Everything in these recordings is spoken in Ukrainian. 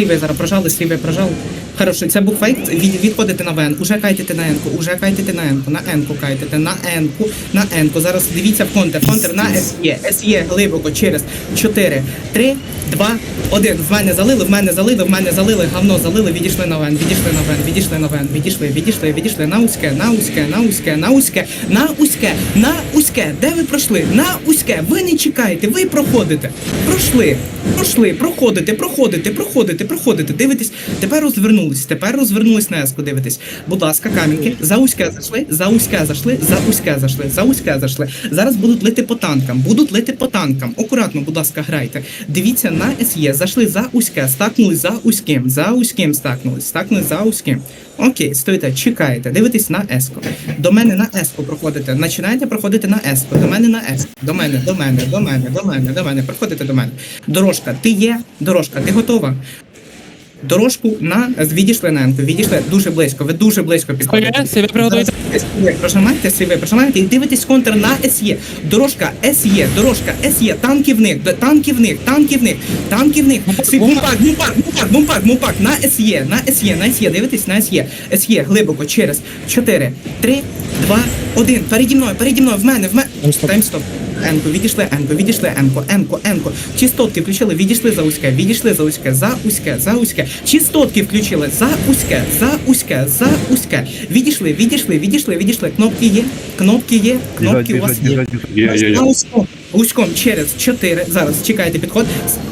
сліве зараз прожали, сліве прожали. Хорошо, це. Від, відходите на ВН, уже кайтите на енку, уже кайтите на енку, на енку кайтите, на енку, на енку. Зараз дивіться в контр, контр на СЄ, СЄ глибоко через 4, 3, 2, 1. В мене залили, в мене залили, в мене залили, говно залили, відійшли на ВН, відійшли на ВН, відійшли на ВН, відійшли, відійшли, відійшли на узьке, на узьке, на узьке, на узьке, на узьке, на узьке. Де ви пройшли? На узьке. Ви не чекаєте, ви проходите. Пройшли, пройшли, проходите, проходите, проходите, проходите. Дивитесь, тепер розвернулись, тепер розвернулись на еску, дивитесь. Будь ласка, камінки, за узьке зайшли, за узьке зайшли, за узьке зайшли, за узьке зайшли. Зараз будуть лити по танкам, будуть лити по танкам. Акуратно, будь ласка, грайте. Дивіться на СЄ, зайшли за узьке, стакнулись за узьким, за узьким стакнулись, стакнулись за узьким. Окей, стоїте, чекаєте, дивитесь на еско. До мене на еско проходите. Починаєте проходити на еско. До мене на еско. До мене, до мене, до мене, до мене, до мене. Проходите до мене. Дорожка, ти є? Дорожка, ти готова? Дорожку на відійшли на енку, відійшли дуже близько. Ви дуже близько підходите. Себе приготуйте. СЄ, прожимайте себе, прожимайте і дивитесь контр на СЄ. Дорожка СЄ, дорожка СЄ, танки в них, д- танки в них, танки в них, танки в них. Сі- Бумпак, бумпак, бумпак, бумпак, бумпак, на СЄ, на СЄ, на СЄ, дивитесь на СЄ. СЄ, глибоко, через 4, 3, 2, 1. Переді мною, переді мною, в мене, в мене. Таймстоп. Енко, відійшли, енко, відійшли, енко, енко, енко. Чистотки включили, відійшли за узьке, відійшли за узьке, за узьке, за узьке. Чистотки включили, за узьке, за узьке, за узьке. Відійшли, відійшли, відійшли, відійшли. Кнопки є, кнопки є, кнопки у вас є. На узьком, узьком через 4. Зараз чекайте підход.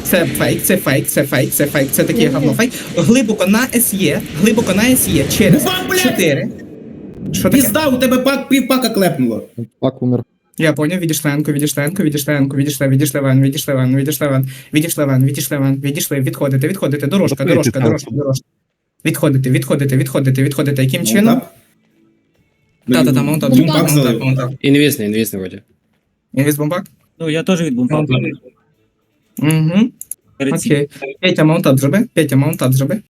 Це фейк, це фейк, це фейк, це фейк, це такий говно фейк. Глибоко на СЄ, глибоко на СЄ через Бам, 4. Що таке? Пізда, у тебе пак, півпака клепнуло. Пак умер. Я поняв, відійшли Енку, відійшли Енку, відійшли Енку, відійшли, відійшли ван, відійшли ван, відійшли ван, відійшли ван, відійшли ван, відійшли, відходите, відходите, дорожка, дорожка, дорожка, дорожка. Відходите, відходите, відходите, відходите. Яким чином? Та-та-та, маунтап, маунтап, маунтап. Інвісний, інвісний вроді. Інвіз бомбак? Ну, я теж від бумпа. Угу. Окей. Петя маунтап зроби, Петя маунтап зроби.